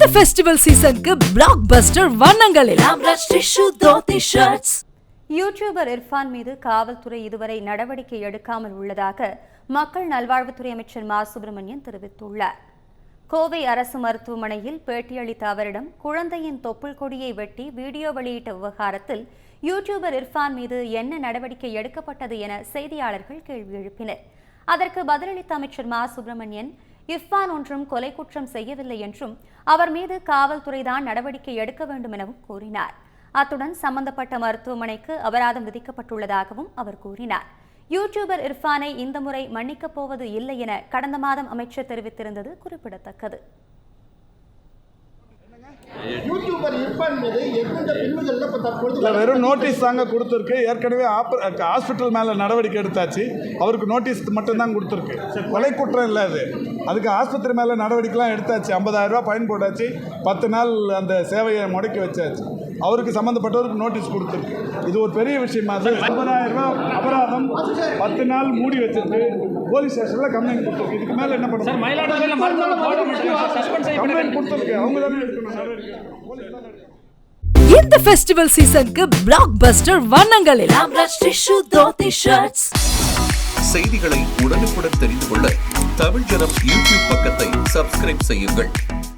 இந்த ஃபெஸ்டிவல் சீசனுக்கு blockbuster வண்ணங்களில் யூடியூபர் இர்ஃபான் மீது காவல்துறை இதுவரை நடவடிக்கை எடுக்காமல் உள்ளதாக மக்கள் நல்வாழ்வுத்துறை அமைச்சர் மா. சுப்பிரமணியன் தெரிவித்துள்ளார். கோவை அரசு மருத்துவமனையில் பேட்டியளித்த அவரிடம் குழந்தையின் தொப்புள் கொடியை வெட்டி வீடியோ வெளியிட்ட விவகாரத்தில் யூடியூபர் இர்ஃபான் மீது என்ன நடவடிக்கை எடுக்கப்பட்டது என செய்தியாளர்கள் கேள்வி எழுப்பினர். அதற்கு பதிலளித்த அமைச்சர் மா. சுப்பிரமணியன் இர்ஃபான் ஒன்றும் கொலை குற்றம் செய்யவில்லை என்றும் அவர் மீது காவல்துறைதான் நடவடிக்கை எடுக்க வேண்டும் எனவும் கூறினார். அத்துடன் சம்பந்தப்பட்ட மருத்துவமனைக்கு அபராதம் விதிக்கப்பட்டுள்ளதாகவும் அவர் கூறினார். யூடியூபர் இர்ஃபானை இந்த முறை மன்னிக்கப் போவது இல்லை என கடந்த மாதம் அமைச்சர் தெரிவித்திருந்தது குறிப்பிடத்தக்கது. வெறும் நோட்டீஸ் தாங்க கொடுத்துருக்கு. ஏற்கனவே ஹாஸ்பிட்டல் மேலே நடவடிக்கை எடுத்தாச்சு. அவருக்கு நோட்டீஸ் மட்டும்தான் கொடுத்துருக்கு. கொலை குற்றம் இல்லை அது. அதுக்கு ஆஸ்பத்திரி மேலே நடவடிக்கைலாம் எடுத்தாச்சு. 50000 ரூபாய் ஃபைன் போட்டாச்சு. பத்து நாள் அந்த சேவையை முடக்கி வச்சாச்சு. அவருக்கு சம்மந்தப்பட்டவருக்கு நோட்டீஸ் கொடுத்துருக்கு. இது ஒரு பெரிய விஷயமா அது. 50000 ரூபாய் அபராதம் பத்து நாள் மூடி வச்சிருக்கு. போலீஸ் ஸ்டேஷனில் கம்ப்ளைண்ட் கொடுத்துருக்கு இதுக்கு மேலே என்ன செய்யப்பட்ட கம்ப்ளைண்ட் கொடுத்துருக்கு அவங்க தானே எடுக்கணும்? நடவடிக்கை போலீஸ் தானே எடுக்கணும். இந்த ஃபெஸ்டிவல் சீசனுக்கு பிளாக் பஸ்டர் தோத்தி ஷர்ட்ஸ் செய்திகளை உடனுக்குடன் தெரிந்து கொள்ள தமிழ் ஜனம் யூடியூப் பக்கத்தை சப்ஸ்கிரைப் செய்யுங்கள்.